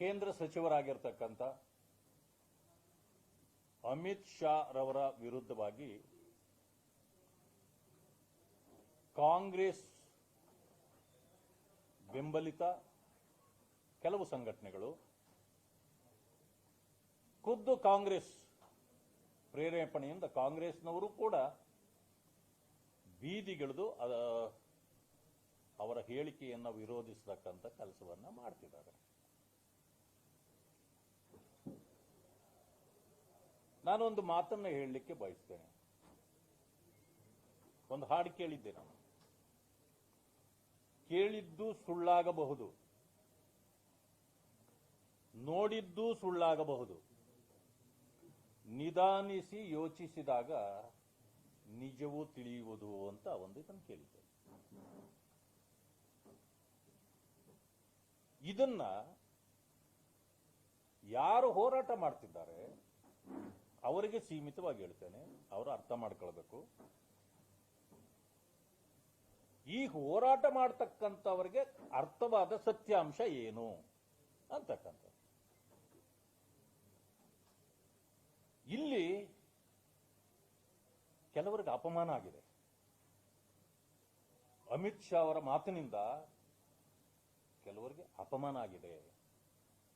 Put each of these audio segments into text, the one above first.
ಕೇಂದ್ರ ಸಚಿವರಾಗಿರ್ತಕ್ಕಂಥ ಅಮಿತ್ ಶಾ ರವರ ವಿರುದ್ಧವಾಗಿ ಕಾಂಗ್ರೆಸ್ ಬೆಂಬಲಿತ ಕೆಲವು ಸಂಘಟನೆಗಳು, ಖುದ್ದು ಕಾಂಗ್ರೆಸ್ ಪ್ರೇರೇಪಣೆಯಿಂದ ಕಾಂಗ್ರೆಸ್ನವರು ಕೂಡ ಬೀದಿಗಿಳಿದು ಅವರ ಹೇಳಿಕೆಯನ್ನು ವಿರೋಧಿಸತಕ್ಕಂಥ ಕೆಲಸವನ್ನು ಮಾಡ್ತಿದ್ದಾರೆ. ನಾನೊಂದು ಮಾತನ್ನು ಹೇಳಲಿಕ್ಕೆ ಬಯಸ್ತೇನೆ. ಒಂದು ಹಾಡು ಕೇಳಿದ್ದೆ ನಾನು. ಕೇಳಿದ್ದು ಸುಳ್ಳಾಗಬಹುದು. ನೋಡಿದ್ದು ಸುಳ್ಳಾಗಬಹುದು. ನಿಧಾನಿಸಿ ಯೋಚಿಸಿದಾಗ ನಿಜವೂ ತಿಳಿಯುವುದು ಅಂತ ಒಂದು ಇದನ್ನು ಕೇಳಿದ್ದೆ. ಇದನ್ನ ಯಾರು ಹೋರಾಟ ಮಾಡ್ತಿದ್ದಾರೆ? ಅವರಿಗೆ ಸೀಮಿತವಾಗಿ ಹೇಳ್ತೇನೆ, ಅವರು ಅರ್ಥ ಮಾಡ್ಕೊಳ್ಬೇಕು. ಈ ಹೋರಾಟ ಮಾಡ್ತಕ್ಕಂಥವರಿಗೆ ಅರ್ಥವಾದ ಸತ್ಯಾಂಶ ಏನು ಅಂತಕ್ಕಂಥ ಇಲ್ಲಿ ಕೆಲವರಿಗೆ ಅಪಮಾನ ಆಗಿದೆ. ಅಮಿತ್ ಶಾ ಅವರ ಮಾತಿನಿಂದ ಕೆಲವರಿಗೆ ಅಪಮಾನ ಆಗಿದೆ.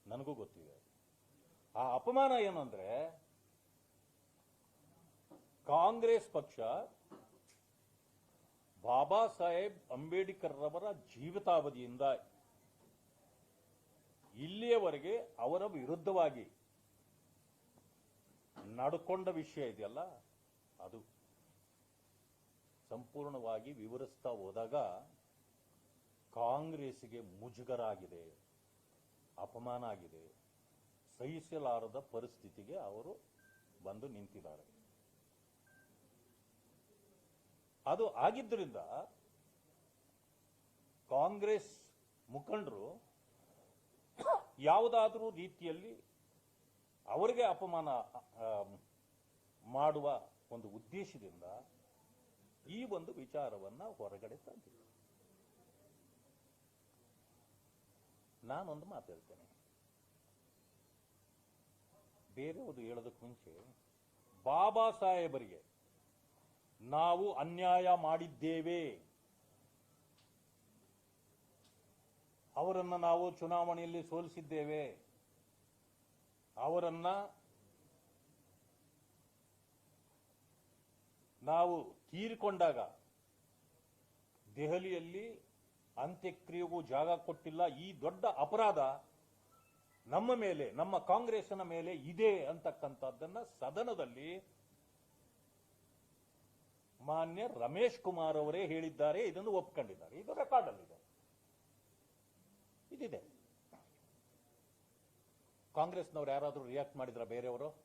ನನಗೂ ಗೊತ್ತಿದೆ. ಆ ಅಪಮಾನ ಏನಂದ್ರೆ ಕಾಂಗ್ರೆಸ್ ಪಕ್ಷ ಬಾಬಾ ಸಾಹೇಬ್ ಅಂಬೇಡ್ಕರ್ ರವರ ಜೀವಿತಾವಧಿಯಿಂದ ಇಲ್ಲಿಯವರೆಗೆ ಅವರ ವಿರುದ್ಧವಾಗಿ ನಡ್ಕೊಂಡ ವಿಷಯ ಇದೆಯಲ್ಲ, ಅದು ಸಂಪೂರ್ಣವಾಗಿ ವಿವರಿಸ್ತಾ ಹೋದಾಗ ಕಾಂಗ್ರೆಸ್ಗೆ ಮುಜುಗರ ಆಗಿದೆ ಅಪಮಾನ ಆಗಿದೆ, ಸಹಿಸಲಾರದ ಪರಿಸ್ಥಿತಿಗೆ ಅವರು ಬಂದು ನಿಂತಿದ್ದಾರೆ. ಅದು ಆಗಿದ್ದರಿಂದ ಕಾಂಗ್ರೆಸ್ ಮುಖಂಡರು ಯಾವುದಾದರೂ ರೀತಿಯಲ್ಲಿ ಅವರಿಗೆ ಅಪಮಾನ ಮಾಡುವ ಒಂದು ಉದ್ದೇಶದಿಂದ ಈ ಒಂದು ವಿಚಾರವನ್ನು ಹೊರಗಡೆ ತಂದಿದೆ ನಾನೊಂದು ಮಾತಾಡ್ತೇನೆ ಬೇರೆಯವರು ಹೇಳೋದಕ್ಕೆ ಮುಂಚೆ ಬಾಬಾ ಸಾಹೇಬರಿಗೆ ನಾವು ಅನ್ಯಾಯ ಮಾಡಿದ್ದೇವೆ. ಅವರನ್ನು ನಾವು ಚುನಾವಣೆಯಲ್ಲಿ ಸೋಲಿಸಿದ್ದೇವೆ. ಅವರನ್ನ ನಾವು ತೀರಿಕೊಂಡಾಗ ದೆಹಲಿಯಲ್ಲಿ ಅಂತ್ಯಕ್ರಿಯೆಗೂ ಜಾಗ ಕೊಟ್ಟಿಲ್ಲ. ಈ ದೊಡ್ಡ ಅಪರಾಧ ನಮ್ಮ ಮೇಲೆ, ನಮ್ಮ ಕಾಂಗ್ರೆಸ್ನ ಮೇಲೆ ಇದೆ ಅಂತಕ್ಕಂಥದ್ದನ್ನು ಸದನದಲ್ಲಿ ಮಾನ್ಯ ರಮೇಶ್ ಕುಮಾರ್ ಅವರೇ ಹೇಳಿದ್ದಾರೆ, ಇದನ್ನು ಒಪ್ಕೊಂಡಿದ್ದಾರೆ. ಇದು ರೆಕಾರ್ಡ್ ಅಲ್ಲಿದೆ. ಇದಿದೆ. ಕಾಂಗ್ರೆಸ್ನವ್ರು ಯಾರಾದರೂ ರಿಯಾಕ್ಟ್ ಮಾಡಿದ್ರ ಬೇರೆಯವರು?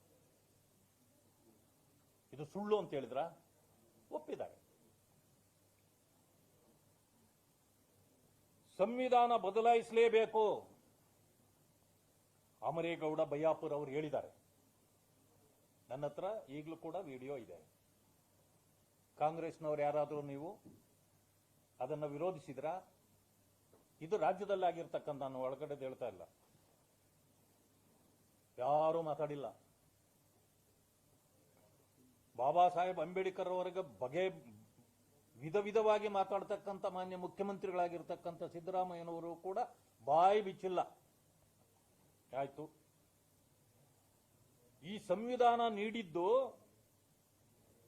ಇದು ಸುಳ್ಳು ಅಂತ ಹೇಳಿದ್ರ? ಒಪ್ಪಿದ್ದಾರೆ. ಸಂವಿಧಾನ ಬದಲಾಯಿಸಲೇಬೇಕು. ಅಮರೇಗೌಡ ಬಯ್ಯಾಪುರ್ ಅವರು ಹೇಳಿದ್ದಾರೆ. ನನ್ನ ಹತ್ರ ಈಗಲೂ ಕೂಡ ವಿಡಿಯೋ ಇದೆ. ಕಾಂಗ್ರೆಸ್ನವ್ರು ಯಾರಾದರೂ ನೀವು ಅದನ್ನ ವಿರೋಧಿಸಿದ್ರಾ? ಇದು ರಾಜ್ಯದಲ್ಲಿ ಆಗಿರ್ತಕ್ಕಂಥ ನಾನು ಒಳಗಡೆ ಹೇಳ್ತಾ ಇಲ್ಲ. ಯಾರೂ ಮಾತಾಡಿಲ್ಲ. ಬಾಬಾ ಸಾಹೇಬ್ ಅಂಬೇಡ್ಕರ್ ಅವರಿಗೆ ಬಗೆ ವಿಧ ವಿಧವಾಗಿ ಮಾತಾಡ್ತಕ್ಕಂಥ ಮಾನ್ಯ ಮುಖ್ಯಮಂತ್ರಿಗಳಾಗಿರ್ತಕ್ಕಂಥ ಸಿದ್ದರಾಮಯ್ಯನವರು ಕೂಡ ಬಾಯಿ ಬಿಚ್ಚಿಲ್ಲ. ಆಯ್ತು. ಈ ಸಂವಿಧಾನ ನೀಡಿದ್ದು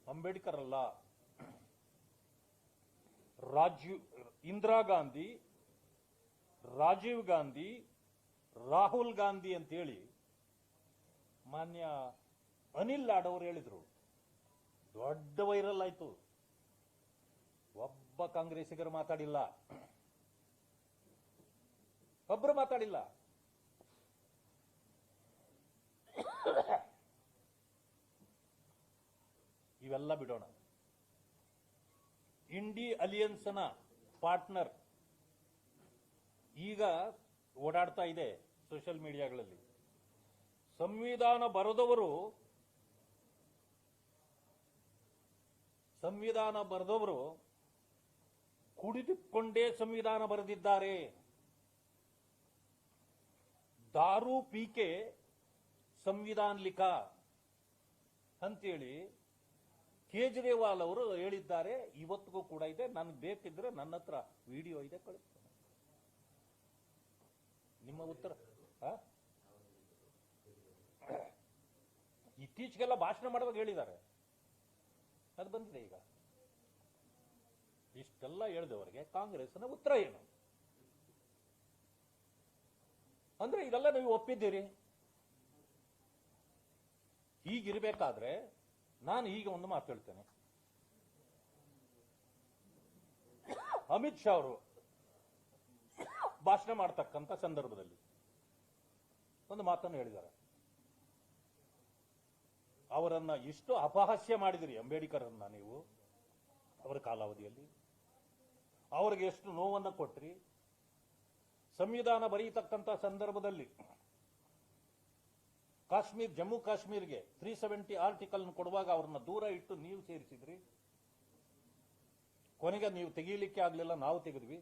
ಅಂಬೇಡ್ಕರ್ ಅಲ್ಲ. ರಾಜೀವ್ ಇಂದಿರಾ ಗಾಂಧಿ, ರಾಜೀವ್ ಗಾಂಧಿ, ರಾಹುಲ್ ಗಾಂಧಿ ಅಂತೇಳಿ ಮಾನ್ಯ ಅನಿಲ್ ಲಾಡ್ ಅವರು ಹೇಳಿದ್ರು. ದೊಡ್ಡ ವೈರಲ್ ಆಯ್ತು. ಒಬ್ಬ ಕಾಂಗ್ರೆಸ್ಸಿಗರು ಮಾತಾಡಿಲ್ಲ. ಒಬ್ರು ಮಾತಾಡಿಲ್ಲ. ಇವೆಲ್ಲ ಬಿಡೋಣ. ಇಂಡಿ ಅಲಿಯನ್ಸ್ನ ಪಾರ್ಟ್ನರ್ ಈಗ ಓಡಾಡ್ತಾ ಇದೆ ಸೋಷಿಯಲ್ ಮೀಡಿಯಾಗಳಲ್ಲಿ. ಸಂವಿಧಾನ ಬರೆದವರು ಸಂವಿಧಾನ ಬರೆದವರು ಕುಡಿದುಕೊಂಡೇ ಸಂವಿಧಾನ ಬರೆದಿದ್ದಾರೆ. ದಾರು ಪೀಕೆ ಸಂವಿಧಾನ ಲಿಖ ಅಂತೇಳಿ ಕೇಜ್ರಿವಾಲ್ ಅವರು ಹೇಳಿದ್ದಾರೆ, ಇವತ್ತಿಗೂ ಕೂಡ ಇದೆ. ನನ್ಗೆ ಬೇಕಿದ್ರೆ ನನ್ನ ಹತ್ರ ವಿಡಿಯೋ ಇದೆ, ಕಳಿಸ್ತೇನೆ. ನಿಮ್ಮ ಉತ್ತರ? ಇತ್ತೀಚೆಗೆಲ್ಲ ಭಾಷಣ ಮಾಡುವಾಗ ಹೇಳಿದ್ದಾರೆ. ಅದು ಬಂದಿದೆ ಈಗ. ಇಷ್ಟೆಲ್ಲ ಹೇಳಿದವರಿಗೆ ಕಾಂಗ್ರೆಸ್ನ ಉತ್ತರ ಏನು? ಅಂದ್ರೆ ಇದೆಲ್ಲ ನೀವು ಒಪ್ಪಿದ್ದೀರಿ? ಹೀಗಿರ್ಬೇಕಾದ್ರೆ ನಾನು ಈಗ ಒಂದು ಮಾತು ಹೇಳ್ತೇನೆ. ಅಮಿತ್ ಶಾ ಅವರು ಭಾಷಣ ಮಾಡ್ತಕ್ಕಂಥ ಸಂದರ್ಭದಲ್ಲಿ ಒಂದು ಮಾತನ್ನು ಹೇಳಿದ್ದಾರೆ. ಅವರನ್ನ ಇಷ್ಟು ಅಪಹಾಸ್ಯ ಮಾಡಿದಿರಿ ಅಂಬೇಡ್ಕರನ್ನ ನೀವು, ಅವರ ಕಾಲಾವಧಿಯಲ್ಲಿ. ಅವರಿಗೆ ಎಷ್ಟು ನೋವನ್ನು ಕೊಟ್ರಿ. ಸಂವಿಧಾನ ಬರೀತಕ್ಕಂಥ ಸಂದರ್ಭದಲ್ಲಿ ಕಾಶ್ಮೀರ್, ಜಮ್ಮು ಕಾಶ್ಮೀರ್ಗೆ ತ್ರೀ ಸೆವೆಂಟಿ ಆರ್ಟಿಕಲ್ ಕೊಡುವಾಗ ಅವ್ರನ್ನ ದೂರ ಇಟ್ಟು ನೀವು ಸೇರಿಸಿದ್ರಿ? ಕೊನೆಗೆ ನೀವು ತೆಗೀಲಿಕ್ಕೆ ಆಗಲಿಲ್ಲ, ನಾವು ತೆಗೆದ್ವಿ.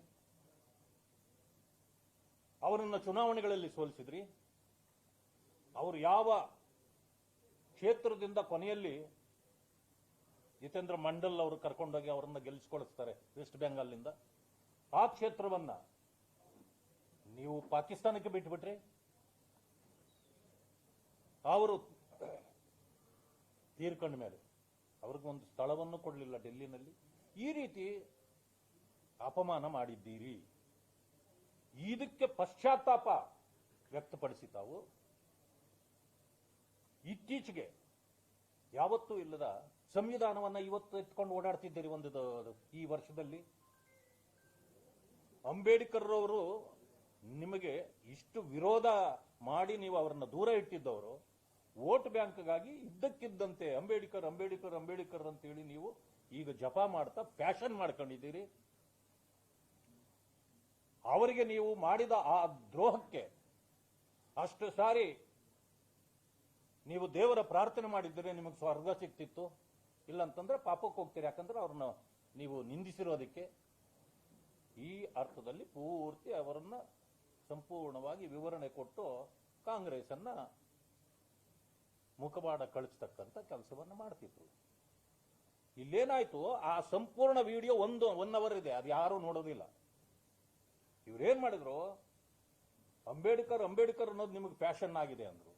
ಅವರನ್ನ ಚುನಾವಣೆಗಳಲ್ಲಿ ಸೋಲಿಸಿದ್ರಿ. ಅವರು ಯಾವ ಕ್ಷೇತ್ರದಿಂದ ಕೊನೆಯಲ್ಲಿ ಜಿತೇಂದ್ರ ಮಂಡಲ್ ಅವರು ಕರ್ಕೊಂಡೋಗಿ ಅವರನ್ನ ಗೆಲ್ಸ್ಕೊಳಿಸ್ತಾರೆ ವೆಸ್ಟ್ ಬೆಂಗಾಲ್ನಿಂದ ಆ ಕ್ಷೇತ್ರವನ್ನ ನೀವು ಪಾಕಿಸ್ತಾನಕ್ಕೆ ಬಿಟ್ಬಿಟ್ರಿ. ಅವರು ತೀರ್ಕೊಂಡ ಮೇಲೆ ಅವ್ರಿಗೊಂದು ಸ್ಥಳವನ್ನು ಕೊಡಲಿಲ್ಲ ಡೆಲ್ಲಿನಲ್ಲಿ. ಈ ರೀತಿ ಅಪಮಾನ ಮಾಡಿದ್ದೀರಿ. ಇದಕ್ಕೆ ಪಶ್ಚಾತ್ತಾಪ ವ್ಯಕ್ತಪಡಿಸಿ ತಾವು. ಇತ್ತೀಚೆಗೆ ಯಾವತ್ತೂ ಇಲ್ಲದ ಸಂವಿಧಾನವನ್ನ ಇವತ್ತು ಎತ್ಕೊಂಡು ಓಡಾಡ್ತಿದ್ದೀರಿ ಒಂದು ಈ ವರ್ಷದಲ್ಲಿ. ಅಂಬೇಡ್ಕರ್ ಅವರು ನಿಮಗೆ ಇಷ್ಟು ವಿರೋಧ ಮಾಡಿ ನೀವು ಅವರನ್ನ ದೂರ ಇಟ್ಟಿದ್ದವರು. ವೋಟ್ ಬ್ಯಾಂಕ್ಗಾಗಿ ಇದ್ದಕ್ಕಿದ್ದಂತೆ ಅಂಬೇಡ್ಕರ್ ಅಂಬೇಡ್ಕರ್ ಅಂಬೇಡ್ಕರ್ ಅಂತೇಳಿ ನೀವು ಈಗ ಜಪ ಮಾಡ್ತಾ ಫ್ಯಾಷನ್ ಮಾಡ್ಕೊಂಡಿದ್ದೀರಿ. ಅವರಿಗೆ ನೀವು ಮಾಡಿದ ಆ ದ್ರೋಹಕ್ಕೆ ಅಷ್ಟು ಸಾರಿ ನೀವು ದೇವರ ಪ್ರಾರ್ಥನೆ ಮಾಡಿದ್ರೆ ನಿಮಗೆ ಸ್ವರ್ಗ ಸಿಕ್ತಿತ್ತು. ಇಲ್ಲಂತಂದ್ರೆ ಪಾಪಕ್ಕೆ ಹೋಗ್ತೀರಿ, ಯಾಕಂದ್ರೆ ಅವ್ರನ್ನ ನೀವು ನಿಂದಿಸಿರೋದಕ್ಕೆ. ಈ ಅರ್ಥದಲ್ಲಿ ಪೂರ್ತಿ ಅವರನ್ನ ಸಂಪೂರ್ಣವಾಗಿ ವಿವರಣೆ ಕೊಟ್ಟು ಕಾಂಗ್ರೆಸ್ ಅನ್ನ ಮುಖವಾಡ ಕಳಿಸ್ತಕ್ಕಂಥ ಕೆಲಸವನ್ನ ಮಾಡ್ತಿದ್ರು. ಇಲ್ಲೇನಾಯ್ತು, ಆ ಸಂಪೂರ್ಣ ವಿಡಿಯೋ ಒಂದು ಒನ್ ಅವರ್ ಇದೆ, ಅದು ಯಾರು ನೋಡೋದಿಲ್ಲ. ಇವ್ರೇನ್ ಮಾಡಿದ್ರು, ಅಂಬೇಡ್ಕರ್ ಅಂಬೇಡ್ಕರ್ ಅನ್ನೋದು ನಿಮಗೆ ಫ್ಯಾಷನ್ ಆಗಿದೆ ಅಂದ್ರು.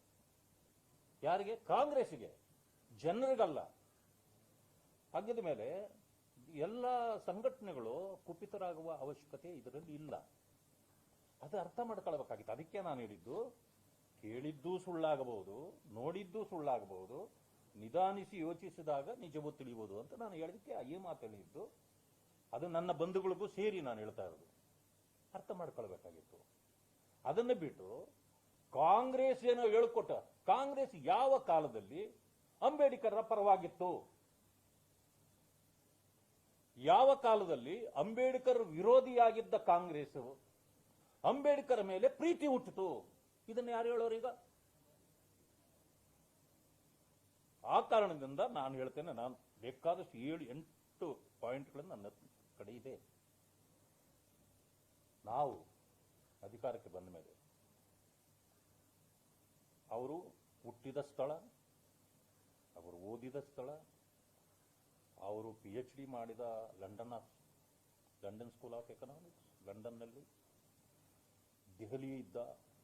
ಯಾರಿಗೆ? ಕಾಂಗ್ರೆಸ್ಗೆ ಜನರಿಗಲ್ಲ. ಹಾಗಿದ ಮೇಲೆ ಎಲ್ಲ ಸಂಘಟನೆಗಳು ಕುಪಿತರಾಗುವ ಅವಶ್ಯಕತೆ ಇದರಲ್ಲಿ ಇಲ್ಲ. ಅದು ಅರ್ಥ ಮಾಡ್ಕೊಳ್ಬೇಕಾಗಿತ್ತು. ಅದಕ್ಕೆ ನಾನು ಹೇಳಿದ್ದು ಕೇಳಿದ್ದೂ ಸುಳ್ಳಾಗಬಹುದು, ನೋಡಿದ್ದೂ ಸುಳ್ಳಾಗಬಹುದು, ನಿಧಾನಿಸಿ ಯೋಚಿಸಿದಾಗ ನಿಜವೂ ತಿಳಿಯಬಹುದು ಅಂತ ನಾನು ಹೇಳೋದಕ್ಕೆ ಈ ಮಾತು ಹೇಳಿದ್ದು ಅದು ನನ್ನ ಬಂಧುಗಳಿಗೂ ಸೇರಿ ನಾನು ಹೇಳ್ತಾ ಇರೋದು. ಅರ್ಥ ಮಾಡ್ಕೊಳ್ಬೇಕಾಗಿತ್ತು. ಅದನ್ನು ಬಿಟ್ಟು ಕಾಂಗ್ರೆಸ್ ಏನೋ ಹೇಳ್ಕೊಟ್ಟ, ಕಾಂಗ್ರೆಸ್ ಯಾವ ಕಾಲದಲ್ಲಿ ಅಂಬೇಡ್ಕರ್ರ ಪರವಾಗಿತ್ತು? ಯಾವ ಕಾಲದಲ್ಲಿ ಅಂಬೇಡ್ಕರ್ ವಿರೋಧಿಯಾಗಿದ್ದ ಕಾಂಗ್ರೆಸ್? ಅಂಬೇಡ್ಕರ್ ಮೇಲೆ ಪ್ರೀತಿ ಹುಟ್ಟಿತು. ಇದನ್ನ ಯಾರು ಹೇಳೋರು ಈಗ? ಆ ಕಾರಣದಿಂದ ನಾನು ಹೇಳ್ತೇನೆ, ನಾನು ಬೇಕಾದಷ್ಟು ಏಳು, ಎಂಟು ಪಾಯಿಂಟ್ಗಳನ್ನು ನನ್ನ ಕಡೆ ಇದೆ. ನಾವು ಅಧಿಕಾರಕ್ಕೆ ಬಂದ ಮೇಲೆ ಅವರು ಹುಟ್ಟಿದ ಸ್ಥಳ, ಅವರು ಓದಿದ ಸ್ಥಳ, ಅವರು ಪಿ ಎಚ್ ಡಿ ಮಾಡಿದ London of London school of economics ಲಂಡನ್ನಲ್ಲಿ ದೆಹಲಿ ಇದ್ದ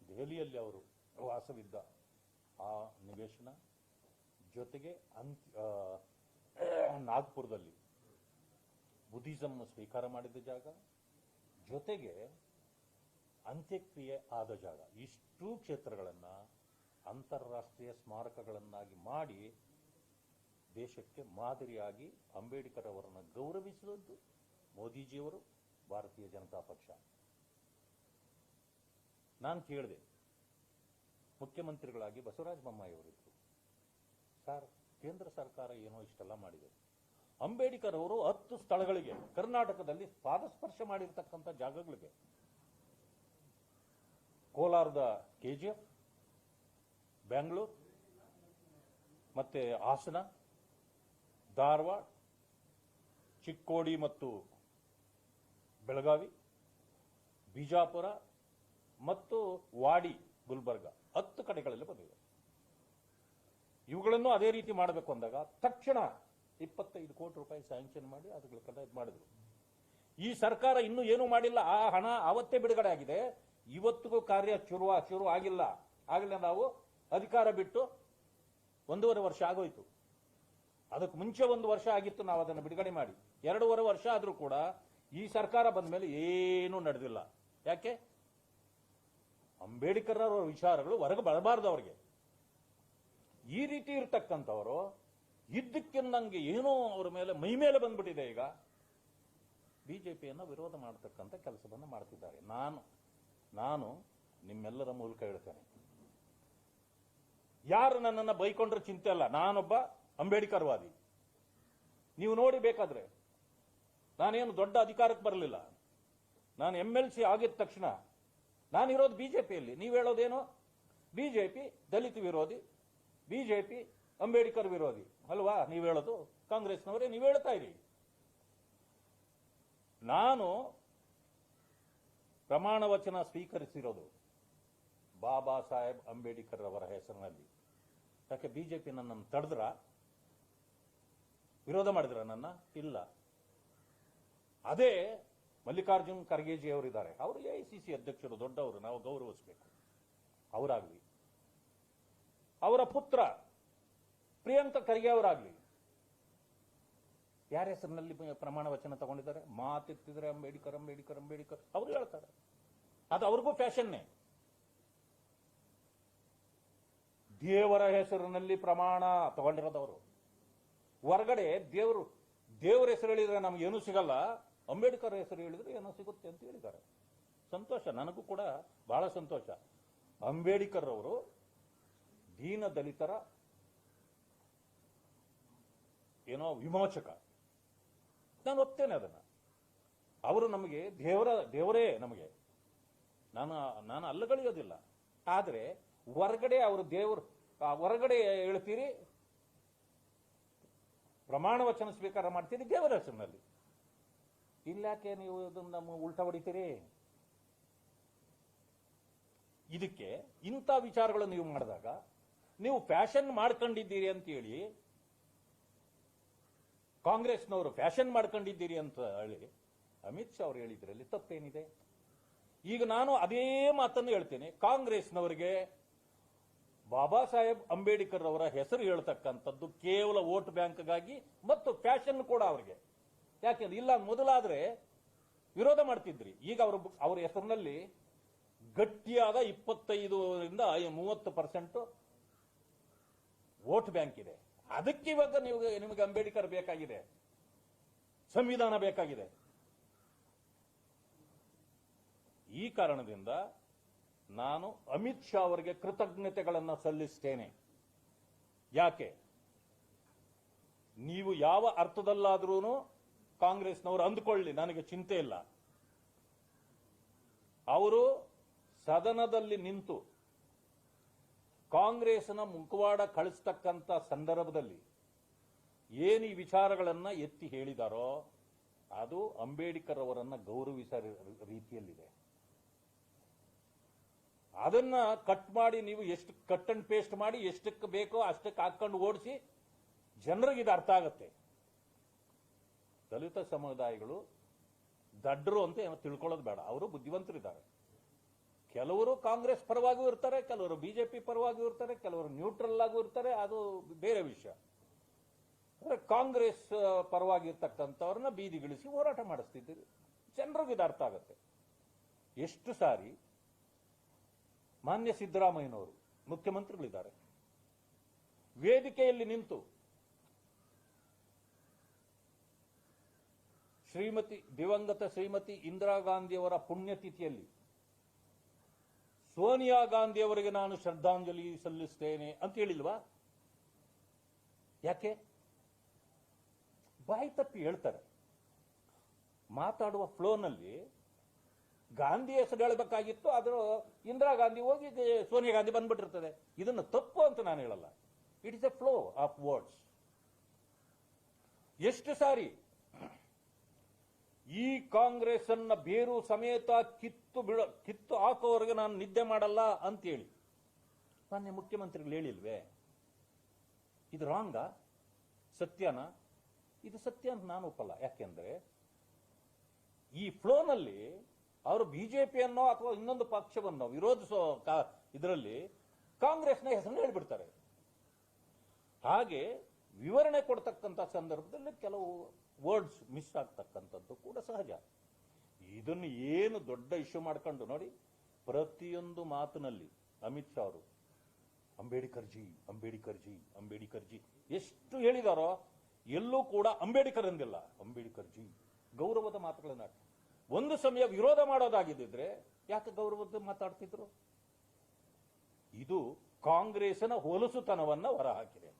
ದೆಹಲಿಯಲ್ಲಿ ಅವರು ವಾಸವಿದ್ದ ಆ ನಿವೇಶನ ಜೊತೆಗೆ ಅಂತ್ ನಾಗ್ಪುರದಲ್ಲಿ ಬುದ್ಧಿಸಮ್ ಸ್ವೀಕಾರ ಮಾಡಿದ ಜಾಗ, ಜೊತೆಗೆ ಅಂತ್ಯಕ್ರಿಯೆ ಆದ ಜಾಗ. ಇಷ್ಟೂ ಕ್ಷೇತ್ರಗಳನ್ನ ಅಂತಾರಾಷ್ಟ್ರೀಯ ಸ್ಮಾರಕಗಳನ್ನಾಗಿ ಮಾಡಿ ದೇಶಕ್ಕೆ ಮಾದರಿಯಾಗಿ ಅಂಬೇಡ್ಕರ್ ಅವರನ್ನು ಗೌರವಿಸಿದದ್ದು ಮೋದಿಜಿಯವರು, ಭಾರತೀಯ ಜನತಾ ಪಕ್ಷ. ನಾನು ಕೇಳಿದೆ. ಮುಖ್ಯಮಂತ್ರಿಗಳಾಗಿ ಬಸವರಾಜ ಬೊಮ್ಮಾಯಿಯವರಿದ್ರು ಸರ್, ಕೇಂದ್ರ ಸರ್ಕಾರ ಏನೋ ಇಷ್ಟೆಲ್ಲ ಮಾಡಿದೆ. ಅಂಬೇಡ್ಕರ್ ಅವರು ಹತ್ತು ಸ್ಥಳಗಳಿಗೆ, ಕರ್ನಾಟಕದಲ್ಲಿ ಪಾದಸ್ಪರ್ಶ ಮಾಡಿರ್ತಕ್ಕಂಥ ಜಾಗಗಳಿಗೆ. ಕೋಲಾರದ ಕೆಜಿಎಫ್ ಬೆಂಗಳೂರು ಮತ್ತೆ ಹಾಸನ, ಧಾರವಾಡ, ಚಿಕ್ಕೋಡಿ ಮತ್ತು ಬೆಳಗಾವಿ, ಬಿಜಾಪುರ ಮತ್ತು ವಾಡಿ, ಗುಲ್ಬರ್ಗ ಹತ್ತು ಕಡೆಗಳಲ್ಲಿ ಬಂದಿದೆ. ಇವುಗಳನ್ನು ಅದೇ ರೀತಿ ಮಾಡಬೇಕು ಅಂದಾಗ ತಕ್ಷಣ ಇಪ್ಪತ್ತೈದು ಕೋಟಿ ರೂಪಾಯಿ ಸ್ಯಾಂಕ್ಷನ್ ಮಾಡಿ ಅದಕ್ಕೆ ಇದು ಮಾಡಿದ್ರು. ಈ ಸರ್ಕಾರ ಇನ್ನೂ ಏನೂ ಮಾಡಿಲ್ಲ. ಆ ಹಣ ಅವತ್ತೇ ಬಿಡುಗಡೆ ಆಗಿದೆ. ಇವತ್ತಿಗೂ ಕಾರ್ಯ ಶುರು ಶುರು ಆಗಿಲ್ಲ. ಆಗಲೇ ನಾವು ಅಧಿಕಾರ ಬಿಟ್ಟು ಒಂದೂವರೆ ವರ್ಷ ಆಗೋಯ್ತು. ಅದಕ್ಕೆ ಮುಂಚೆ ಒಂದು ವರ್ಷ ಆಗಿತ್ತು ನಾವು ಅದನ್ನು ಬಿಡುಗಡೆ ಮಾಡಿ. ಎರಡೂವರೆ ವರ್ಷ ಆದರೂ ಕೂಡ ಈ ಸರ್ಕಾರ ಬಂದ ಮೇಲೆ ಏನೂ ನಡೆದಿಲ್ಲ. ಯಾಕೆ? ಅಂಬೇಡ್ಕರ್ ಅವರ ವಿಚಾರಗಳು ಹೊರಗೆ ಬರಬಾರ್ದು ಅವ್ರಿಗೆ. ಈ ರೀತಿ ಇರ್ತಕ್ಕಂಥವರು ಇದ್ದಕ್ಕಿಂದಂಗೆ ಏನೋ ಅವರ ಮೇಲೆ ಮೈ ಮೇಲೆ ಬಂದ್ಬಿಟ್ಟಿದೆ ಈಗ. ಬಿಜೆಪಿಯನ್ನು ವಿರೋಧ ಮಾಡತಕ್ಕಂಥ ಕೆಲಸವನ್ನು ಮಾಡ್ತಿದ್ದಾರೆ. ನಾನು ನಾನು ನಿಮ್ಮೆಲ್ಲರ ಮೂಲಕ ಹೇಳ್ತೇನೆ. ಯಾರು ನನ್ನನ್ನು ಬೈಕೊಂಡ್ರೆ ಚಿಂತೆ ಅಲ್ಲ. ನಾನೊಬ್ಬ ಅಂಬೇಡ್ಕರ್ವಾದಿ. ನೀವು ನೋಡಿ ಬೇಕಾದ್ರೆ, ನಾನೇನು ದೊಡ್ಡ ಅಧಿಕಾರಕ್ಕೆ ಬರಲಿಲ್ಲ. ನಾನು ಎಂ ಎಲ್ ಸಿ ಆಗಿದ ತಕ್ಷಣ ನಾನಿರೋದು ಬಿಜೆಪಿಯಲ್ಲಿ. ನೀವು ಹೇಳೋದೇನು? ಬಿಜೆಪಿ, ದಲಿತ ವಿರೋಧಿ, ಬಿಜೆಪಿ, ಅಂಬೇಡ್ಕರ್ ವಿರೋಧಿ. ಅಲ್ವಾ? ನೀವು ಹೇಳೋದು? ಕಾಂಗ್ರೆಸ್ನವರೇ, ನೀವು ಹೇಳ್ತಾ ಇರಿ. ನಾನು ಪ್ರಮಾಣ ವಚನ ಸ್ವೀಕರಿಸಿರೋದು ಬಾಬಾ ಸಾಹೇಬ್ ಅಂಬೇಡ್ಕರ್ ಅವರ ಹೆಸರಿನಲ್ಲಿ. ಯಾಕೆ ಬಿಜೆಪಿ ನನ್ನನ್ನು ತಡೆದ್ರ? ವಿರೋಧ ಮಾಡಿದ್ರ ನನ್ನ? ಇಲ್ಲ. ಅದೇ ಮಲ್ಲಿಕಾರ್ಜುನ್ ಖರ್ಗೆಜಿ ಅವರಿದ್ದಾರೆ. ಅವರು ಎ ಸಿ ಸಿ ಅಧ್ಯಕ್ಷರು, ದೊಡ್ಡವರು. ನಾವು ಗೌರವಿಸಬೇಕು. ಅವರಾಗ್ಲಿ. ಅವರ ಪುತ್ರ ಪ್ರಿಯಾಂಕ ಖರ್ಗೆ ಅವರಾಗ್ಲಿ. ಯಾರ ಹೆಸರಿನಲ್ಲಿ ಪ್ರಮಾಣ ವಚನ ತಗೊಂಡಿದ್ದಾರೆ? ಮಾತಿತ್ತಿದ್ರೆ ಅಂಬೇಡ್ಕರ್ ಅಂಬೇಡ್ಕರ್ ಅಂಬೇಡ್ಕರ್. ಅವರು ಹೇಳ್ತಾರೆ. ಅದು ಅವ್ರಿಗೂ ಫ್ಯಾಷನ್ನೇ. ದೇವರ ಹೆಸರಿನಲ್ಲಿ ಪ್ರಮಾಣ ತಗೊಂಡಿರೋದವರು ಹೊರಗಡೆ ದೇವರು, ದೇವರ ಹೆಸರು ಹೇಳಿದ್ರೆ ನಮ್ಗೆ ಏನೂ ಸಿಗಲ್ಲ. ಅಂಬೇಡ್ಕರ್ ಹೆಸರು ಹೇಳಿದ್ರೆ ಏನೋ ಸಿಗುತ್ತೆ ಅಂತ ಹೇಳಿದ್ದಾರೆ. ಸಂತೋಷ, ನನಗೂ ಕೂಡ ಬಹಳ ಸಂತೋಷ. ಅಂಬೇಡ್ಕರ್ ಅವರು ದೀನ ದಲಿತರ ಏನೋ ವಿಮೋಚಕ. ನಾನು ಒಪ್ತೇನೆ ಅದನ್ನು. ಅವರು ನಮಗೆ ದೇವರ, ದೇವರೇ ನಮಗೆ. ನಾನು ನಾನು ಅಲ್ಲಗಳಿಯೋದಿಲ್ಲ. ಆದರೆ ಹೊರಗಡೆ ಅವರು ದೇವರು ಹೊರಗಡೆ ಹೇಳ್ತೀರಿ, ಪ್ರಮಾಣ ವಚನ ಸ್ವೀಕಾರ ಮಾಡ್ತೀರಿ ದೇವರ ಹೆಸರಿನಲ್ಲಿ ಇಲ್ಲಾಕೆ ನೀವು ಇದನ್ನ ನಮ್ಮ ಉಲ್ಟಾ ಹೊಡಿತೀರಿ? ಇದಕ್ಕೆ ಇಂಥ ವಿಚಾರಗಳನ್ನು ನೀವು ಮಾಡಿದಾಗ, ನೀವು ಫ್ಯಾಷನ್ ಮಾಡ್ಕೊಂಡಿದ್ದೀರಿ ಅಂತ ಹೇಳಿ, ಕಾಂಗ್ರೆಸ್ನವರು ಫ್ಯಾಷನ್ ಮಾಡ್ಕೊಂಡಿದ್ದೀರಿ ಅಂತ ಹೇಳಿ ಅಮಿತ್ ಶಾ ಅವರು ಹೇಳಿದ್ರಲ್ಲಿ ತಪ್ಪೇನಿದೆ. ಈಗ ನಾನು ಅದೇ ಮಾತನ್ನು ಹೇಳ್ತೇನೆ. ಕಾಂಗ್ರೆಸ್ನವರಿಗೆ ಬಾಬಾ ಸಾಹೇಬ್ ಅಂಬೇಡ್ಕರ್ ಅವರ ಹೆಸರು ಹೇಳ್ತಕ್ಕಂಥದ್ದು ಕೇವಲ ವೋಟ್ ಬ್ಯಾಂಕ್ಗಾಗಿ ಮತ್ತು ಫ್ಯಾಷನ್ ಕೂಡ ಅವರಿಗೆ. ಯಾಕೆಂದ್ರೆ ಇಲ್ಲ ಮೊದಲಾದ್ರೆ ವಿರೋಧ ಮಾಡ್ತಿದ್ರಿ. ಈಗ ಅವರು ಅವರ ಹೆಸರಿನಲ್ಲಿ ಗಟ್ಟಿಯಾದ ಇಪ್ಪತ್ತೈದರಿಂದ ಮೂವತ್ತು ಪರ್ಸೆಂಟ್ ವೋಟ್ ಬ್ಯಾಂಕ್ ಇದೆ. ಅದಕ್ಕೆ ಇವಾಗ ನೀವು ನಿಮಗೆ ಅಂಬೇಡ್ಕರ್ ಬೇಕಾಗಿದೆ. ಸಂವಿಧಾನ ಬೇಕಾಗಿದೆ. ಈ ಕಾರಣದಿಂದ ನಾನು ಅಮಿತ್ ಶಾ ಅವರಿಗೆ ಕೃತಜ್ಞತೆಗಳನ್ನು ಸಲ್ಲಿಸ್ತೇನೆ. ಯಾಕೆ? ನೀವು ಯಾವ ಅರ್ಥದಲ್ಲಾದ್ರೂ ಕಾಂಗ್ರೆಸ್ನವರು ಅಂದ್ಕೊಳ್ಳಿ, ನನಗೆ ಚಿಂತೆ ಇಲ್ಲ. ಅವರು ಸದನದಲ್ಲಿ ನಿಂತು ಕಾಂಗ್ರೆಸ್ನ ಮುಖವಾಡ ಕಳಿಸ್ತಕ್ಕಂಥ ಸಂದರ್ಭದಲ್ಲಿ ಏನು ಈ ವಿಚಾರಗಳನ್ನು ಎತ್ತಿ ಹೇಳಿದಾರೋ, ಅದು ಅಂಬೇಡ್ಕರ್ ಅವರನ್ನ ಗೌರವಿಸ ರೀತಿಯಲ್ಲಿದೆ. ಅದನ್ನ ಕಟ್ ಮಾಡಿ ನೀವು ಎಷ್ಟು ಕಟ್ ಅಂಡ್ ಪೇಸ್ಟ್ ಮಾಡಿ ಎಷ್ಟಕ್ಕೆ ಬೇಕೋ ಅಷ್ಟಕ್ಕೆ ಹಾಕೊಂಡು ಓಡಿಸಿ ಜನರಿಗೆ ಇದು ಅರ್ಥ ಆಗುತ್ತೆ. ದಲಿತ ಸಮುದಾಯಗಳು ದಡ್ರು ಅಂತ ಏನೋ ತಿಳ್ಕೊಳ್ಳೋದು ಬೇಡ. ಅವರು ಬುದ್ಧಿವಂತರಿದ್ದಾರೆ. ಕೆಲವರು ಕಾಂಗ್ರೆಸ್ ಪರವಾಗಿಯೂ ಇರ್ತಾರೆ, ಕೆಲವರು ಬಿಜೆಪಿ ಪರವಾಗಿಯೂ ಇರ್ತಾರೆ, ಕೆಲವರು ನ್ಯೂಟ್ರಲ್ ಆಗೂ ಇರ್ತಾರೆ, ಅದು ಬೇರೆ ವಿಷಯ. ಅಂದ್ರೆ ಕಾಂಗ್ರೆಸ್ ಪರವಾಗಿರ್ತಕ್ಕಂಥವ್ರನ್ನ ಬೀದಿಗಿಳಿಸಿ ಹೋರಾಟ ಮಾಡಿಸ್ತಿದ್ದೀರಿ. ಜನರಿಗೆ ಇದು ಅರ್ಥ ಆಗುತ್ತೆ. ಎಷ್ಟು ಸಾರಿ ಮಾನ್ಯ ಸಿದ್ದರಾಮಯ್ಯನವರು ಮುಖ್ಯಮಂತ್ರಿಗಳಿದ್ದಾರೆ. ವೇದಿಕೆಯಲ್ಲಿ ನಿಂತು ಶ್ರೀಮತಿ, ದಿವಂಗತ ಶ್ರೀಮತಿ ಇಂದಿರಾ ಗಾಂಧಿಯವರ ಪುಣ್ಯತಿಥಿಯಲ್ಲಿ ಸೋನಿಯಾ ಗಾಂಧಿಯವರಿಗೆ ನಾನು ಶ್ರದ್ಧಾಂಜಲಿ ಸಲ್ಲಿಸ್ತೇನೆ ಅಂತ ಹೇಳಿಲ್ವಾ? ಯಾಕೆ? ಬಾಯಿ ತಪ್ಪಿ ಹೇಳ್ತಾರೆ. ಮಾತಾಡುವ ಫ್ಲೋನಲ್ಲಿ ಗಾಂಧಿ ಹೆಸರು ಹೇಳಬೇಕಾಗಿತ್ತು, ಆದರೂ ಇಂದಿರಾ ಗಾಂಧಿ ಹೋಗಿ ಸೋನಿಯಾ ಗಾಂಧಿ ಬಂದ್ಬಿಟ್ಟಿರ್ತದೆ. ಇದನ್ನು ತಪ್ಪು ಅಂತ ನಾನು ಹೇಳಲ್ಲ. It is a flow of words ಎಷ್ಟು ಸಾರಿ ಈ ಕಾಂಗ್ರೆಸ್ ಅನ್ನ ಬೇರು ಸಮೇತ ಕಿತ್ತು ಬಿಡ, ಕಿತ್ತು ಹಾಕೋವರೆಗೆ ನಾನು ನಿದ್ದೆ ಮಾಡಲ್ಲ ಅಂತೇಳಿ. ಮೊನ್ನೆ ಮುಖ್ಯಮಂತ್ರಿಗಳು ಹೇಳಿಲ್ವೇ? ಇದು ರಾಂಗ? ಸತ್ಯನ? ಇದು ಸತ್ಯ ಅಂತ ನಾನು ಒಪ್ಪಲ್ಲ. ಯಾಕೆಂದ್ರೆ ಈ ಫ್ಲೋನಲ್ಲಿ ಅವರು ಬಿಜೆಪಿಯನ್ನೋ ಅಥವಾ ಇನ್ನೊಂದು ಪಕ್ಷವನ್ನೋ ವಿರೋಧಿಸೋ ಇದರಲ್ಲಿ ಕಾಂಗ್ರೆಸ್ನ ಹೆಸರು ಹೇಳ್ಬಿಡ್ತಾರೆ. ಹಾಗೆ ವಿವರಣೆ ಕೊಡ್ತಕ್ಕಂಥ ಸಂದರ್ಭದಲ್ಲಿ ಕೆಲವು ವರ್ಡ್ಸ್ ಮಿಸ್ ಆಗ್ತಕ್ಕಂಥದ್ದು ಕೂಡ ಸಹಜ. ಇದನ್ನು ಏನು ದೊಡ್ಡ ಇಶ್ಯೂ ಮಾಡ್ಕೊಂಡು ನೋಡಿ, ಪ್ರತಿಯೊಂದು ಮಾತಿನಲ್ಲಿ ಅಮಿತ್ ಶಾ ಅವರು, ಅಂಬೇಡ್ಕರ್ ಜಿ ಅಂಬೇಡ್ಕರ್ ಜಿ ಅಂಬೇಡ್ಕರ್ ಜಿ, ಎಷ್ಟು ಹೇಳಿದಾರೋ ಎಲ್ಲೂ ಕೂಡ ಅಂಬೇಡ್ಕರ್ ಅಂದಿಲ್ಲ ಅಂಬೇಡ್ಕರ್ ಜಿ, ಗೌರವದ ಮಾತುಗಳನ್ನ ಒಂದು ಸಮಯ ವಿರೋಧ ಮಾಡೋದಾಗಿದ್ದಿದ್ರೆ ಯಾಕೆ ಗೌರವದ ಮಾತಾಡ್ತಿದ್ರು? ಇದು ಕಾಂಗ್ರೆಸ್ನ ಹೊಲಸುತನವನ್ನ ಹೊರಹಾಕಿದೆ.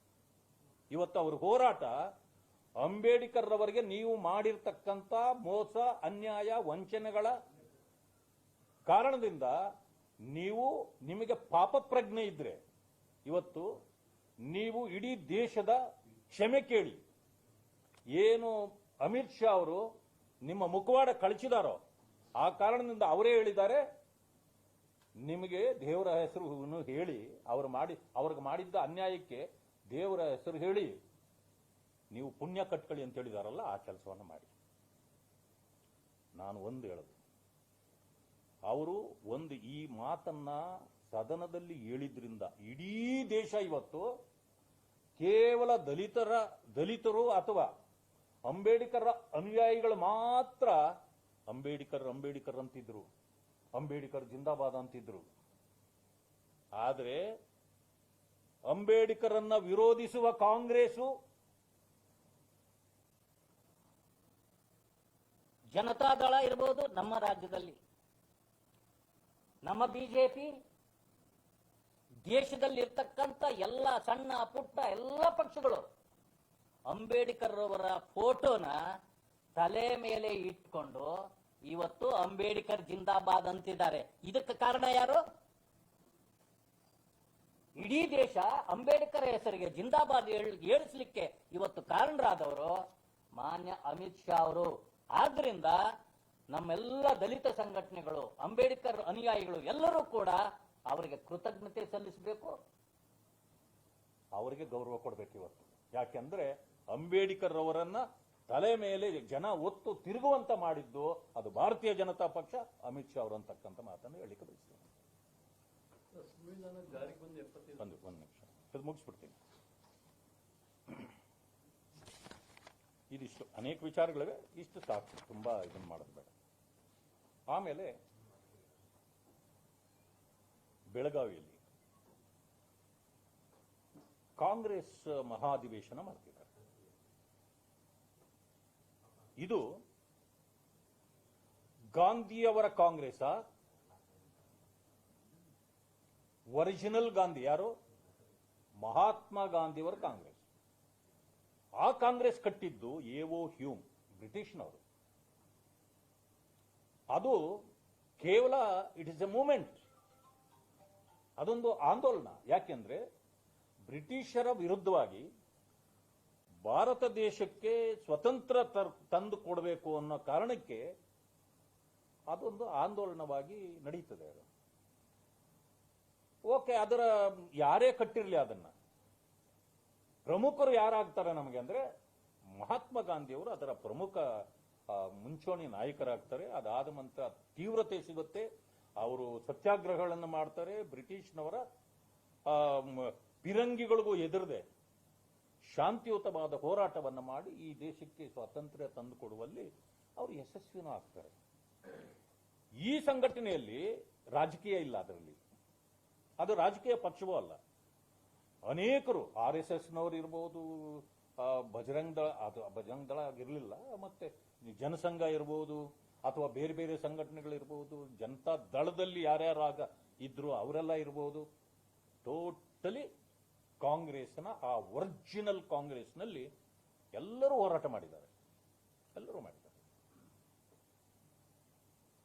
ಇವತ್ತು ಅವ್ರ ಹೋರಾಟ ಅಂಬೇಡ್ಕರ್ ರವರಿಗೆ ನೀವು ಮಾಡಿರ್ತಕ್ಕಂಥ ಮೋಸ, ಅನ್ಯಾಯ, ವಂಚನೆಗಳ ಕಾರಣದಿಂದ ನೀವು ನಿಮಗೆ ಪಾಪ ಪ್ರಜ್ಞೆ ಇದ್ರೆ, ಇವತ್ತು ನೀವು ಇಡೀ ದೇಶದ ಕ್ಷಮೆ ಕೇಳಿ. ಏನು ಅಮಿತ್ ಶಾ ಅವರು ನಿಮ್ಮ ಮುಖವಾಡ ಕಳಿಸಿದಾರೋ ಆ ಕಾರಣದಿಂದ ಅವರೇ ಹೇಳಿದ್ದಾರೆ. ನಿಮಗೆ ದೇವರ ಹೆಸರು ಹೇಳಿ, ಅವರು ಮಾಡಿ, ಅವ್ರಿಗೆ ಮಾಡಿದ್ದ ಅನ್ಯಾಯಕ್ಕೆ ದೇವರ ಹೆಸರು ಹೇಳಿ. ನೀವು ಪುಣ್ಯ ಕಟ್ಕಳಿ ಅಂತ ಹೇಳಿದಾರಲ್ಲ, ಆ ಕೆಲಸವನ್ನು ಮಾಡಿ. ನಾನು ಒಂದು ಹೇಳೋದು. ಅವರು ಒಂದು ಈ ಮಾತನ್ನ ಸದನದಲ್ಲಿ ಹೇಳಿದ್ರಿಂದ, ಇಡೀ ದೇಶ ಇವತ್ತು ಕೇವಲ ದಲಿತರ, ದಲಿತರು ಅಥವಾ ಅಂಬೇಡ್ಕರ್ ಅನುಯಾಯಿಗಳು ಮಾತ್ರ ಅಂಬೇಡ್ಕರ್ ಅಂಬೇಡ್ಕರ್ ಅಂತಿದ್ರು. ಅಂಬೇಡ್ಕರ್ ಜಿಂದಾಬಾದ್ ಅಂತಿದ್ರು. ಆದರೆ ಅಂಬೇಡ್ಕರ್ ಅನ್ನ ವಿರೋಧಿಸುವ ಕಾಂಗ್ರೆಸ್ಸು ಜನತಾದಳ ಇರ್ಬೋದು ನಮ್ಮ ರಾಜ್ಯದಲ್ಲಿ. ನಮ್ಮ ಬಿಜೆಪಿ ದೇಶದಲ್ಲಿ ದೇಶದಲ್ಲಿರ್ತಕ್ಕಂಥ ಎಲ್ಲ ಸಣ್ಣ ಪುಟ್ಟ ಎಲ್ಲ ಪಕ್ಷಗಳು ಅಂಬೇಡ್ಕರ್ ಅವರ ಫೋಟೋನ ತಲೆ ಮೇಲೆ ಇಟ್ಕೊಂಡು ಇವತ್ತು ಅಂಬೇಡ್ಕರ್ ಜಿಂದಾಬಾದ್ ಅಂತಿದ್ದಾರೆ. ಇದಕ್ಕೆ ಕಾರಣ ಯಾರು? ಇಡೀ ದೇಶ ಅಂಬೇಡ್ಕರ್ ಹೆಸರಿಗೆ ಜಿಂದಾಬಾದ್ ಹೇಳಿಸ್ಲಿಕ್ಕೆ ಇವತ್ತು ಕಾರಣರಾದವರು ಮಾನ್ಯ ಅಮಿತ್ ಶಾ ಅವರು. ಆದ್ರಿಂದ ನಮ್ಮೆಲ್ಲ ದಲಿತ ಸಂಘಟನೆಗಳು ಅಂಬೇಡ್ಕರ್ ಅನುಯಾಯಿಗಳು ಎಲ್ಲರೂ ಕೂಡ ಅವರಿಗೆ ಕೃತಜ್ಞತೆ ಸಲ್ಲಿಸಬೇಕು. ಅವರಿಗೆ ಗೌರವ ಕೊಡಬೇಕು ಇವತ್ತು. ಯಾಕೆಂದ್ರೆ ಅಂಬೇಡ್ಕರ್ ಅವರನ್ನ ತಲೆ ಮೇಲೆ ಜನ ಒತ್ತು ತಿರುಗುವಂತ ಮಾಡಿದ್ದು ಅದು ಭಾರತೀಯ ಜನತಾ ಪಕ್ಷ ಅಮಿತ್ ಶಾ ಅವರು ಅಂತಕ್ಕಂಥ ಮಾತನ್ನು ಹೇಳಿಕೆ ಬಯಸ್ತೇನೆ. ಒಂದು ಒಂದು ನಿಮಿಷ. ಇದು ಮುಗಿಸ್ಬಿಡ್ತೀನಿ. ಇದಿಷ್ಟು ಅನೇಕ ವಿಚಾರಗಳಿವೆ. ಇಷ್ಟು ಸಾಕು. ತುಂಬಾ ಇದನ್ನು ಮಾಡೋದು ಬೇಡ. ಆಮೇಲೆ ಬೆಳಗಾವಿಯಲ್ಲಿ ಕಾಂಗ್ರೆಸ್ ಮಹಾಧಿವೇಶನ ಮಾಡ್ತಿದ್ದಾರೆ. ಇದು ಗಾಂಧಿಯವರ ಕಾಂಗ್ರೆಸ್ ಒರಿಜಿನಲ್ ಗಾಂಧಿ ಯಾರು? ಮಹಾತ್ಮ ಗಾಂಧಿಯವರ ಕಾಂಗ್ರೆಸ್. ಆ ಕಾಂಗ್ರೆಸ್ ಕಟ್ಟಿದ್ದು ಎಒ ಹ್ಯೂಮ್, ಬ್ರಿಟಿಷ್ನವರು. ಅದು ಕೇವಲ ಇಟ್ ಇಸ್ ಎ ಮೂಮೆಂಟ್. ಅದೊಂದು ಆಂದೋಲನ. ಯಾಕೆಂದ್ರೆ ಬ್ರಿಟಿಷರ ವಿರುದ್ಧವಾಗಿ ಭಾರತ ದೇಶಕ್ಕೆ ಸ್ವತಂತ್ರ ತರ್- ತಂದು ಕೊಡಬೇಕು ಅನ್ನೋ ಕಾರಣಕ್ಕೆ ಅದೊಂದು ಆಂದೋಲನವಾಗಿ ನಡೀತದೆ ಅದು. ಓಕೆ, ಅದರ ಯಾರೇ ಕಟ್ಟಿರಲಿ ಅದನ್ನ. ಪ್ರಮುಖರು ಯಾರಾಗ್ತಾರೆ ನಮಗೆ ಅಂದ್ರೆ ಮಹಾತ್ಮ ಗಾಂಧಿಯವರು ಅದರ ಪ್ರಮುಖ ಮುಂಚೂಣಿ ನಾಯಕರಾಗ್ತಾರೆ. ಅದಾದ ನಂತರ ತೀವ್ರತೆ ಸಿಗುತ್ತೆ. ಅವರು ಸತ್ಯಾಗ್ರಹಗಳನ್ನು ಮಾಡ್ತಾರೆ. ಬ್ರಿಟಿಷ್ನವರ ಪಿರಂಗಿಗಳಿಗೂ ಎದುರದೆ ಶಾಂತಿಯುತವಾದ ಹೋರಾಟವನ್ನು ಮಾಡಿ ಈ ದೇಶಕ್ಕೆ ಸ್ವಾತಂತ್ರ್ಯ ತಂದುಕೊಡುವಲ್ಲಿ ಅವರು ಯಶಸ್ವಿನೂ ಆಗ್ತಾರೆ. ಈ ಸಂಘಟನೆಯಲ್ಲಿ ರಾಜಕೀಯ ಇಲ್ಲ ಅದರಲ್ಲಿ. ಅದು ರಾಜಕೀಯ ಪಕ್ಷವೂ ಅಲ್ಲ. ಅನೇಕರು ಆರ್ ಎಸ್ ಎಸ್ನವರು ಇರ್ಬೋದು ಬಜರಂಗ್ ದಳ, ಅದು ಬಜರಂಗ್ ದಳ ಆಗಿರಲಿಲ್ಲ, ಮತ್ತೆ ಜನಸಂಘ ಇರ್ಬೋದು, ಅಥವಾ ಬೇರೆ ಬೇರೆ ಸಂಘಟನೆಗಳಿರ್ಬೋದು ಜನತಾ ದಳದಲ್ಲಿ ಯಾರ್ಯಾರಾಗ ಇದ್ರು ಅವರೆಲ್ಲ ಇರ್ಬೋದು. ಟೋಟಲಿ ಕಾಂಗ್ರೆಸ್ನ, ಆ ಒರಿಜಿನಲ್ ಕಾಂಗ್ರೆಸ್ನಲ್ಲಿ ಎಲ್ಲರೂ ಹೋರಾಟ ಮಾಡಿದ್ದಾರೆ. ಎಲ್ಲರೂ ಮಾಡಿದ್ದಾರೆ.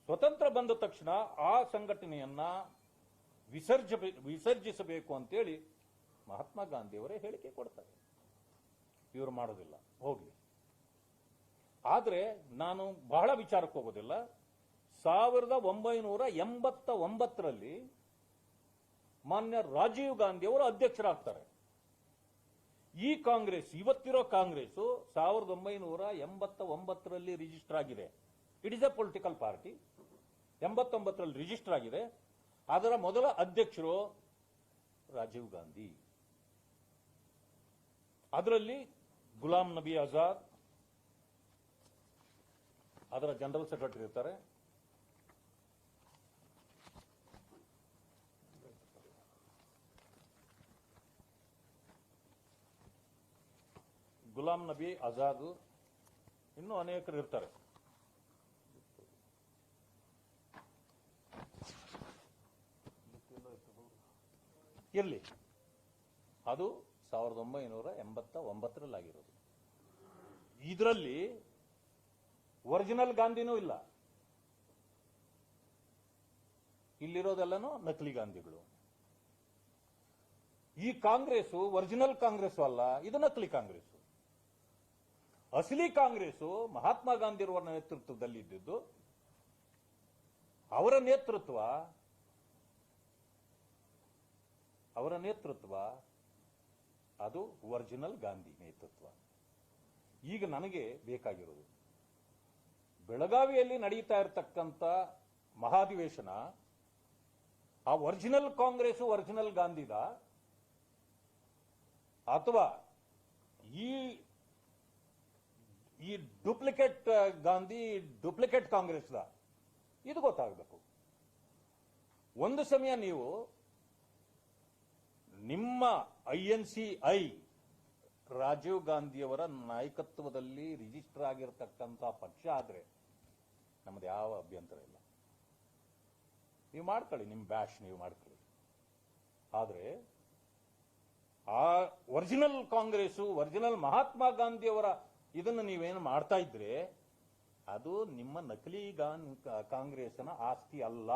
ಸ್ವತಂತ್ರ ಬಂದ ತಕ್ಷಣ ಆ ಸಂಘಟನೆಯನ್ನ ವಿಸರ್ಜ, ವಿಸರ್ಜಿಸಬೇಕು ಅಂತೇಳಿ ಮಹಾತ್ಮ ಗಾಂಧಿಯವರೇ ಹೇಳಿಕೆ ಕೊಡ್ತಾರೆ. ಇವರು ಮಾಡೋದಿಲ್ಲ, ಹೋಗ್ಲಿ. ಆದರೆ ನಾನು ಬಹಳ ವಿಚಾರಕ್ಕೆ ಹೋಗೋದಿಲ್ಲ. ಸಾವಿರದ ಒಂಬೈನೂರ ಎಂಬತ್ತ ಒಂಬತ್ತರಲ್ಲಿ ಮಾನ್ಯ ರಾಜೀವ್ ಗಾಂಧಿಯವರು ಅಧ್ಯಕ್ಷರಾಗ್ತಾರೆ. ಈ ಕಾಂಗ್ರೆಸ್, ಇವತ್ತಿರೋ ಕಾಂಗ್ರೆಸ್ ಸಾವಿರದ ಒಂಬೈನೂರ ಎಂಬತ್ತ ಒಂಬತ್ತರಲ್ಲಿ ರಿಜಿಸ್ಟರ್ ಆಗಿದೆ. It is a political party ಎಂಬತ್ತೊಂಬತ್ತರಲ್ಲಿ register ಆಗಿದೆ. ಅದರ ಮೊದಲ ಅಧ್ಯಕ್ಷರು ರಾಜೀವ್ ಗಾಂಧಿ. ಅದರಲ್ಲಿ ಗುಲಾಂ ನಬಿ ಆಜಾದ್, ಅದರ ಜನರಲ್ ಸೆಕ್ರೆಟರಿ ಇರ್ತಾರೆ. ಗುಲಾಂ ನಬಿ ಆಜಾದ್ ಇನ್ನೂ ಅನೇಕರು ಇರ್ತಾರೆ. ಇರಲಿ. ಅದು ಸಾವಿರದ ಒಂಬೈನೂರ ಎಂಬತ್ತ ಒಂಬತ್ತರಲ್ಲಿ ಆಗಿರೋದು ಇದರಲ್ಲಿ ಒರಿಜಿನಲ್ ಗಾಂಧಿನೂ ಇಲ್ಲ. ಇಲ್ಲಿರೋದೆಲ್ಲನು ನಕಲಿ ಗಾಂಧಿಗಳು. ಈ ಕಾಂಗ್ರೆಸ್ ಒರಿಜಿನಲ್ ಕಾಂಗ್ರೆಸ್ ಅಲ್ಲ, ಇದು ನಕಲಿ ಕಾಂಗ್ರೆಸ್ ಅಸಲಿ ಕಾಂಗ್ರೆಸ್ ಮಹಾತ್ಮ ಗಾಂಧಿ ಅವರ ನೇತೃತ್ವದಲ್ಲಿ ಇದ್ದಿದ್ದು ಅವರ ನೇತೃತ್ವ ಅವರ ನೇತೃತ್ವ ಅದು ಒರಿಜಿನಲ್ ಗಾಂಧಿ ನೇತೃತ್ವ. ಈಗ ನನಗೆ ಬೇಕಾಗಿರೋದು ಬೆಳಗಾವಿಯಲ್ಲಿ ನಡೀತಾ ಇರತಕ್ಕಂಥ ಮಹಾಧಿವೇಶನ, ಆ ಒರಿಜಿನಲ್ ಕಾಂಗ್ರೆಸ್ ಒರಿಜಿನಲ್ ಗಾಂಧಿದ, ಅಥವಾ ಈ ಈ ಡೂಪ್ಲಿಕೇಟ್ ಗಾಂಧಿ ಡೂಪ್ಲಿಕೇಟ್ ಕಾಂಗ್ರೆಸ್ದ ಇದು ಗೊತ್ತಾಗಬೇಕು. ಒಂದು ಸಮಯ ನೀವು ನಿಮ್ಮ I N C I Rajiv ಗಾಂಧಿಯವರ ನಾಯಕತ್ವದಲ್ಲಿ ರಿಜಿಸ್ಟರ್ ಆಗಿರತಕ್ಕಂಥ ಪಕ್ಷ ಆದರೆ ನಮ್ದು ಯಾವ ಅಭ್ಯಂತರ ಇಲ್ಲ. ನೀವು ಮಾಡ್ಕೊಳ್ಳಿ, ನಿಮ್ಮ ಬ್ಯಾಶ್ ನೀವು ಮಾಡ್ಕೊಳ್ಳಿ. ಆದರೆ ಆ ಒರಿಜಿನಲ್ ಕಾಂಗ್ರೆಸ್ಸು ಒರಿಜಿನಲ್ ಮಹಾತ್ಮ ಗಾಂಧಿಯವರ ಇದನ್ನು ನೀವೇನು ಮಾಡ್ತಾ ಇದ್ರೆ ಅದು ನಿಮ್ಮ ನಕಲಿ ಗಾನ್ ಕಾಂಗ್ರೆಸ್ನ ಆಸ್ತಿ ಅಲ್ಲ.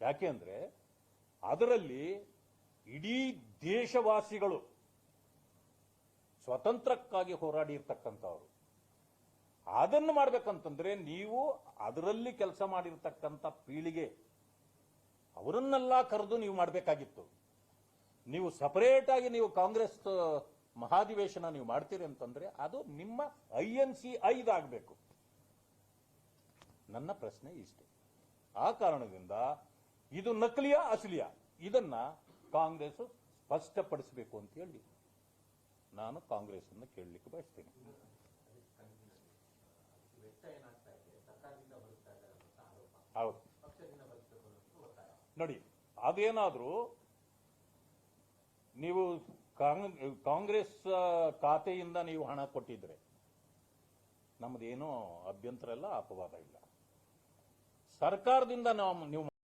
ಯಾಕೆ ಅಂದ್ರೆ ಅದರಲ್ಲಿ ಇಡೀ ದೇಶವಾಸಿಗಳು ಸ್ವತಂತ್ರಕ್ಕಾಗಿ ಹೋರಾಡಿರ್ತಕ್ಕಂಥವ್ರು. ಅದನ್ನು ಮಾಡ್ಬೇಕಂತಂದ್ರೆ ನೀವು ಅದರಲ್ಲಿ ಕೆಲಸ ಮಾಡಿರ್ತಕ್ಕಂಥ ಪೀಳಿಗೆ, ಅವರನ್ನೆಲ್ಲ ಕರೆದು ನೀವು ಮಾಡಬೇಕಾಗಿತ್ತು. ನೀವು ಸಪರೇಟ್ ಆಗಿ ನೀವು ಕಾಂಗ್ರೆಸ್ ಮಹಾಧಿವೇಶನ ನೀವು ಮಾಡ್ತೀರಿ ಅಂತಂದ್ರೆ ಅದು ನಿಮ್ಮ ಐ ಎನ್ ಸಿ ಐದಾಗಬೇಕು ನನ್ನ ಪ್ರಶ್ನೆ ಇಷ್ಟೆ. ಆ ಕಾರಣದಿಂದ ಇದು ನಕಲಿಯ, ಅಸಲಿಯ? ಇದನ್ನ ಕಾಂಗ್ರೆಸ್ ಸ್ಪಷ್ಟಪಡಿಸಬೇಕು ಅಂತ ಹೇಳಿ ನಾನು ಕಾಂಗ್ರೆಸ್ ಅನ್ನು ಕೇಳಲಿಕ್ಕೆ ಬಯಸ್ತೇನೆ. ಹೌದು. ನೋಡಿ, ಅದೇನಾದ್ರೂ ನೀವು ಕಾಂಗ್- ಕಾಂಗ್ರೆಸ್ ಖಾತೆಯಿಂದ ನೀವು ಹಣ ಕೊಟ್ಟಿದ್ರೆ ನಮ್ದೇನೋ ಅಭ್ಯಂತರ ಎಲ್ಲ ಅಪವಾದ ಇಲ್ಲ. ಸರ್ಕಾರದಿಂದ ನಾವು, ನೀವು